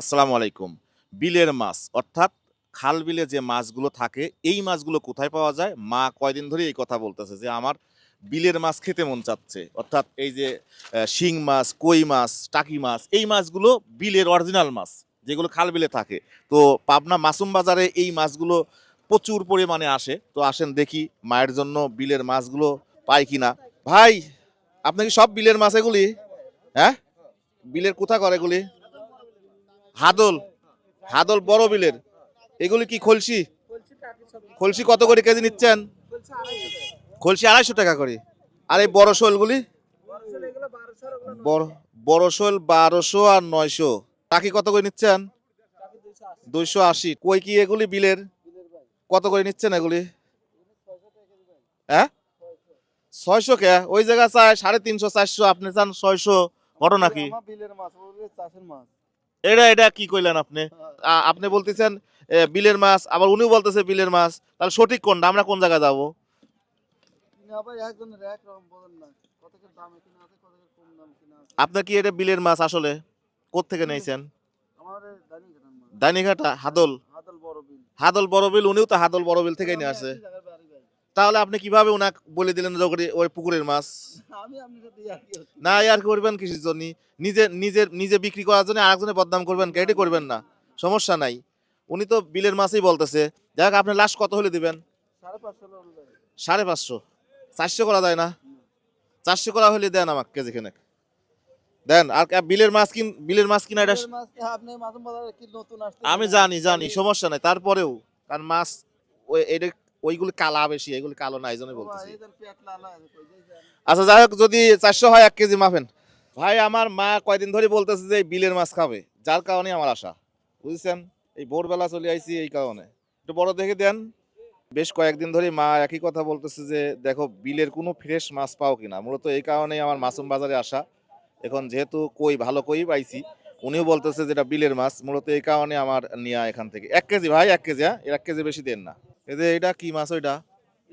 আসসালামু আলাইকুম। বিলের মাছ, অর্থাৎ খাল বিলে যে মাছগুলো থাকে, এই মাছগুলো কোথায় পাওয়া যায়? মা কয়দিন ধরে এই কথা বলতেছে যে, আমার বিলের মাছ খেতে মন চাচ্ছে। অর্থাৎ এই যে শিং মাছ, কই মাছ, টাকি মাছ, এই মাছগুলো বিলের অরিজিনাল মাছ, যেগুলো খাল বিলে থাকে। তো পাবনা মাসুম বাজারে এই মাছগুলো প্রচুর পরিমাণে আসে। তো আসেন দেখি মায়ের জন্য বিলের মাছগুলো পাই কিনা। ভাই, আপনি কি সব বিলের মাছ এগুলি? হ্যাঁ? বিলের কোথা করে এগুলি? হাদল হাদল বড় বিলের। এগুলি কি খলসি? খলসি কত করে কেজি নিচ্ছেন? খলসি আড়াইশো টাকা করে। আর এই বড় শোলগুলি? বড় শোল বারোশো আর নয়শো। টাকি কত করে নিচ্ছেন? দুইশো আশি। কই কি এগুলি বিলের? কত করে নিচ্ছেন এগুলি? হ্যাঁ? ছয়শো কে? ওই জায়গা চায় সাড়ে তিনশো, চারশো। আপনি চান ছয়শো। ঘটনা কি? এটা এটা কি কইলেন আপনি? আপনি বলতেছেন বিলের মাছ আবার উনিও বলতেছে বিলের মাছ। তাহলে সঠিক কোনটা? আমরা কোন জায়গায় যাব? কিনে আবার একজনের এক রকম বলেন না। কতকের দামে কিনা আছে কতকের কম দাম কিনা আছে। আপনার কি এটা বিলের মাছ আসলে? থেকে নিয়েছেন? দানিঘাটা হাদল। হাতল বড় বিল। হাদল বড় বিল উনিও তো হাদল বড় বিল থেকে নিয়ে আসে একই জায়গার বাড়ি ভাই। তাহলে আপনি কীভাবে উনাক বলে দিলেন যে ওই পুকুরের মাছ? না আর করবেন কিসের জন্য। নিজে নিজের নিজে বিক্রি করার জন্য আরেকজনের বদনাম করবেন কে? এটা করবেন না। সমস্যা নাই। উনি তো বিলের মাছই বলতেছে। দেখ আপনি লাশ কত হলে দিবেন? সাড়ে পাঁচশো চারশো করা যায় না। চারশো করা হলে দেন আমাকে কেজি খেনে দেন আর বিলের মাছ কিন বিলের মাছ কিনা এটা আমি জানি জানি সমস্যা নাই। তারপরেও কারণ মাছ ওই এটা ওইগুলি কালা বেশি এগুলি কালো না এই জন্যই বলতেছি। আচ্ছা যাই হোক যদি চারশো হয় এক কেজি মাফেন ভাই আমার মা কয়দিন ধরে বলতেছে যে বিলের মাছ খাবে যার কারণে আমার আশা। বুঝছেন? এই ভোরবেলা চলে আইছি এই কারণে। একটু বড় দেখে দেন। বেশ কয়েকদিন ধরে মা একই কথা বলতেছে যে দেখো বিলের কোনো ফ্রেশ মাছ পাও কিনা। মূলত এই কারণেই আমার মাসুম বাজারে আসা। এখন যেহেতু কই ভালো কই পাইছি উনিও বলতেছে যেটা বিলের মাছ। মূলত এই কারণে আমার নেওয়া এখান থেকে। এক কেজি ভাই এক কেজি হ্যাঁ? এর এক কেজি বেশি দেন না। যে এটা কি মাছ ওইটা?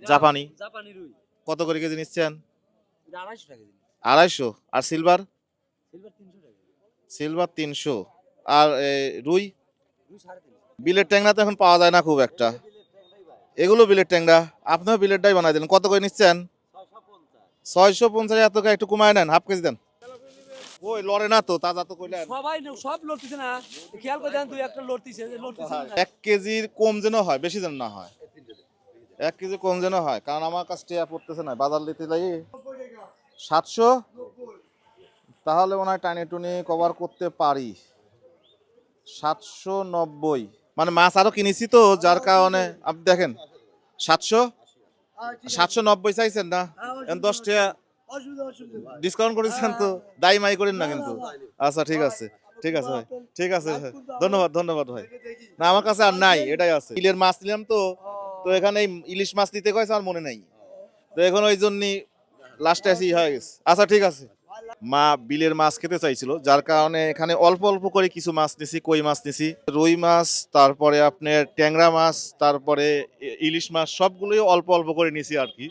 জাপানি। জাপানি রুই। কত করে কেজি নিচ্ছেন? আড়াইশো টাকা আড়াইশো। আর সিলভার? সিলভার তিনশো টাকা সিলভার তিনশো। আর রুই? বিলের ট্যাংরা তো এখন পাওয়া যায় না খুব একটা। এগুলো বিলের ট্যাংরা। আপনিও বিলেরটাই বানাই দিলেন কত করে নিচ্ছেন? ছয়শো পঞ্চাশ। এত একটু কমায় নেন। হাফ কেজি দেন। ওই লড়ে না তো তাজা তো কইলেন। সবাই সব লড়তেছে না। খেয়াল করে দেন তুই একটা লড়তিছে লড়তেছে এক কেজির কম যেন হয় বেশি যেন না হয়। এক কেজি কম যেন হয়, কারণ আমার কাছে টেয়া পড়তেছে না, বাজার নিতে লাগে। সাতশো? তাহলে মনে হয় টানি টুনি কভার করতে পারি। সাতশো নব্বই। মানে মাছ আরও কিনেছি তো, যার কারণে আপনি দেখেন, সাতশো? সাতশো নব্বই চাইছেন না? দশ টাকা ডিসকাউন্ট করেছেন তো, দায়ী মাই করেন না কিন্তু। আচ্ছা ঠিক আছে ঠিক আছে ভাই, ঠিক আছে ধন্যবাদ ধন্যবাদ ভাই। না, আমার কাছে আর নাই, এটাই আছে। ইলের মাছ নিলাম তো তো এখানে ইলিশ মাছ নিতে কয়েছে আমার মনে নাই। তো এখন ওই জন্যই লাস্টে আসি, হয়ে গেছে। আচ্ছা ঠিক আছে। মা বিলের মাছ খেতে চাইছিল, যার কারণে এখানে অল্প অল্প করে কিছু মাছ নিছি, কই মাছ নিছি। রুই মাছ, তারপরে আপনার ট্যাংরা মাছ, তারপরে ইলিশ মাছ, সবগুলোই অল্প অল্প করে নিছি আর কি।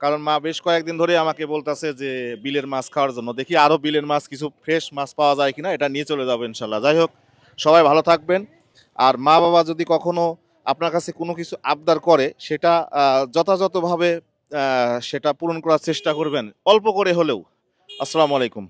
কারণ মা বেশ কয়েকদিন ধরে আমাকে বলতেছে যে বিলের মাছ খাওয়ার জন্য। দেখি আরও বিলের মাছ, কিছু ফ্রেশ মাছ পাওয়া যায় কিনা, এটা নিয়ে চলে যাব ইনশাল্লাহ। যাই হোক, সবাই ভালো থাকবেন। আর মা বাবা যদি কখনো আপনার কাছে কোনো কিছু আবদার করে, সেটা যথাযথভাবে সেটা পূরণ করার চেষ্টা করবেন, অল্প করে হলেও। আসসালামু আলাইকুম।